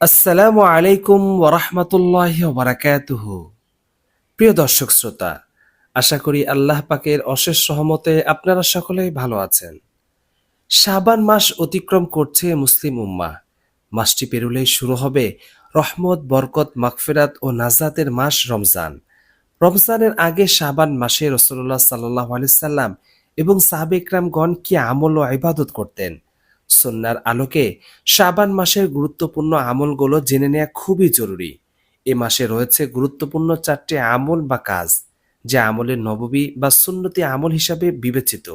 আসসালামু আলাইকুম ওরহমতুল্লাহ বারাকাতুহ প্রিয় দর্শক শ্রোতা, আশা করি আল্লাহ পাকের অশেষ সহমতে আপনারা সকলেই ভালো আছেন। শাবান মাস অতিক্রম করছে মুসলিম উম্মা মাসটি পেরুলেই শুরু হবে রহমত, বরকত, মাগফিরাত ও নাজাতের মাস রমজান। রমজানের আগে শাবান মাসে রসুল্লাহ সাল্লাহ সাল্লাম এবং সাহাবেকরামগণ কি আমল ও ইবাদত করতেন? সন্ন্যার আলোকে শাবান মাসের গুরুত্বপূর্ণ আমলগুলো জেনে নেওয়া খুবই জরুরি। এ মাসে রয়েছে গুরুত্বপূর্ণ চারটি আমল বা কাজ, যা আমলের নববী বা সুন্নতি আমল হিসাবে বিবেচিত।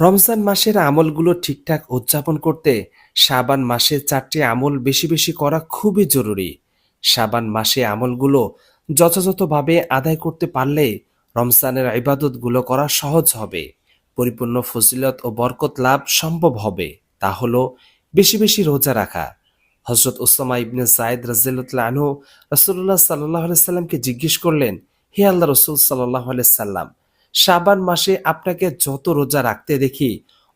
রমজান মাসের আমলগুলো ঠিকঠাক উদযাপন করতে শাবান মাসে চারটি আমল বেশি বেশি করা খুবই জরুরি। শাবান মাসে আমলগুলো যথাযথভাবে আদায় করতে পারলে রমজানের ইবাদতগুলো করা সহজ হবে। পরিপূর্ণ ফজিলত ও বরকত লাভ সম্ভব হবে। তা হলো বেশি বেশি রোজা রাখা। হজরত ওসামা ইবনে রাজিল্লাহ আনহু রসুল্লাহ সাল্লাহ সাল্লামকে জিজ্ঞেস করলেন, হে আল্লাহ রসুল সাল্লাহ সাল্লাম, শাবান মাসে আপনাকে যত রোজা রাখতে দেখি,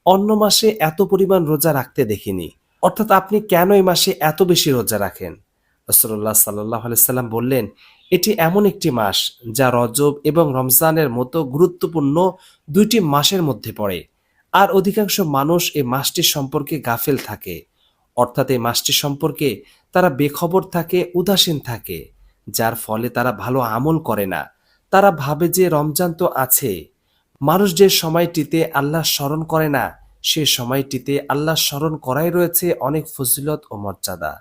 অন্য মাসে এত পরিমাণ রোজা রাখতে দেখিনি। অর্থাৎ আপনি কেন এই মাসে এত বেশি রোজা রাখেন? রসুল্লাহ সাল্লাহ সাল্লাম বললেন, এটি এমন একটি মাস যা রজব এবং রমজানের মতো গুরুত্বপূর্ণ দুইটি মাসের মধ্যে পড়ে। আর অধিকাংশ মানুষ এই মাসটি সম্পর্কে গাফেল থাকে। অর্থাৎ এই মাসটি সম্পর্কে তারা বেখবর থাকে, উদাসীন থাকে, যার ফলে তারা ভালো আমল করে না। তারা ভাবে যে রমজান তো আছে। মানুষ যে সময়টিতে আল্লাহ স্মরণ করে না, সে সময়টিতে আল্লাহ স্মরণ করাই রয়েছে অনেক ফজিলত ও মর্যাদা।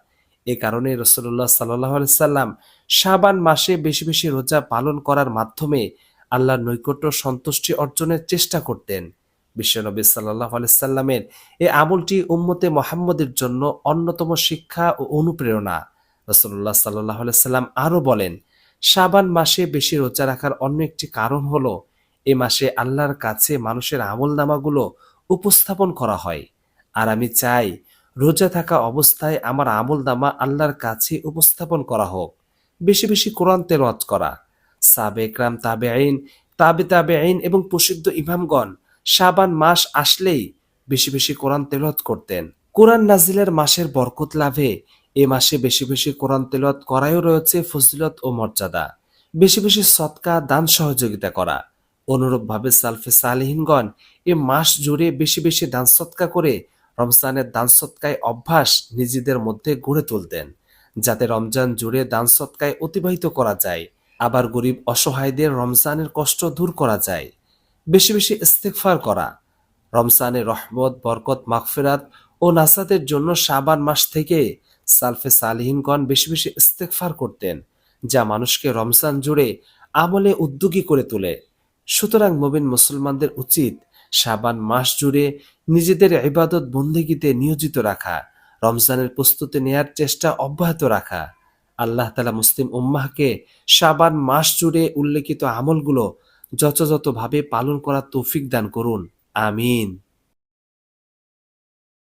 এ কারণে রসল্লাহ সাল্লাহ সাল্লাম শাবান মাসে বেশি বেশি রোজা পালন করার মাধ্যমে আল্লাহর নৈকট্য সন্তুষ্টি অর্জনের চেষ্টা করতেন। বিশ্বনবী সাল্লাহ সাল্লামের এই আমলটি উম্মতে মোহাম্মদের জন্য অন্যতম শিক্ষা ও অনুপ্রেরণা। রসল্লাহ সাল্লাহ সাল্লাম আরও বলেন, শাবান মাসে বেশি রোজা রাখার অন্য একটি কারণ হলো, এ মাসে আল্লাহর কাছে মানুষের আমল নামাগুলো উপস্থাপন করা হয়। আর আমি চাই, রোজা থাকা অবস্থায় আমার আমল নামা আল্লাহর কাছে উপস্থাপন করা হোক। বেশি বেশি কোরআন তেলাওয়াত করা। সাবে একরাম তাবে আইন তাবে তাবে আইন এবং প্রসিদ্ধ ইমামগণ শাবান মাস আসলেই বেশি বেশি কোরআন তেলত করতেন। কোরআন নাজিলের মাসের বরকত লাভে এ মাসে বেশি বেশি কোরআন তেলত করায়ও রয়েছে ফজিলত ও মর্যাদা। বেশি বেশি সৎকা, দান সহযোগিতা করা। অনুরূপভাবে সালফে সালেহিনগণ এ মাস জুড়ে বেশি বেশি দান সৎকা করে রমজানের দান সৎকায় অভ্যাস নিজেদের মধ্যে গড়ে তুলতেন। যাতে রমজান জুড়ে দান সৎকায় অতিবাহিত করা যায়। আবার গরিব অসহায়দের রমজানের কষ্ট দূর করা যায়। বেশি বেশি ইস্তেকফার করা। রমজানের রহমত, বরকত, মাগফিরাত ও নাসাতের জন্য শাবান মাস থেকে সালফে সালিহিনগণ বেশি বেশি ইস্তেকফার করতেন, যা মানুষকে রমজান জুড়ে আমলে উদ্যোগী করে তোলে। সুতরাং মবিন মুসলমানদের উচিত শাবান মাস জুড়ে নিজেদের ইবাদত বন্দেগীতে নিয়োজিত রাখা, রমজানের প্রস্তুতি নেয়ার চেষ্টা অব্যাহত রাখা। আল্লাহ তালা মুসলিম উম্মাহকে শাবান মাস জুড়ে উল্লেখিত আমলগুলো যথাযথভাবে পালন করার তৌফিক দান করুন। আমিন।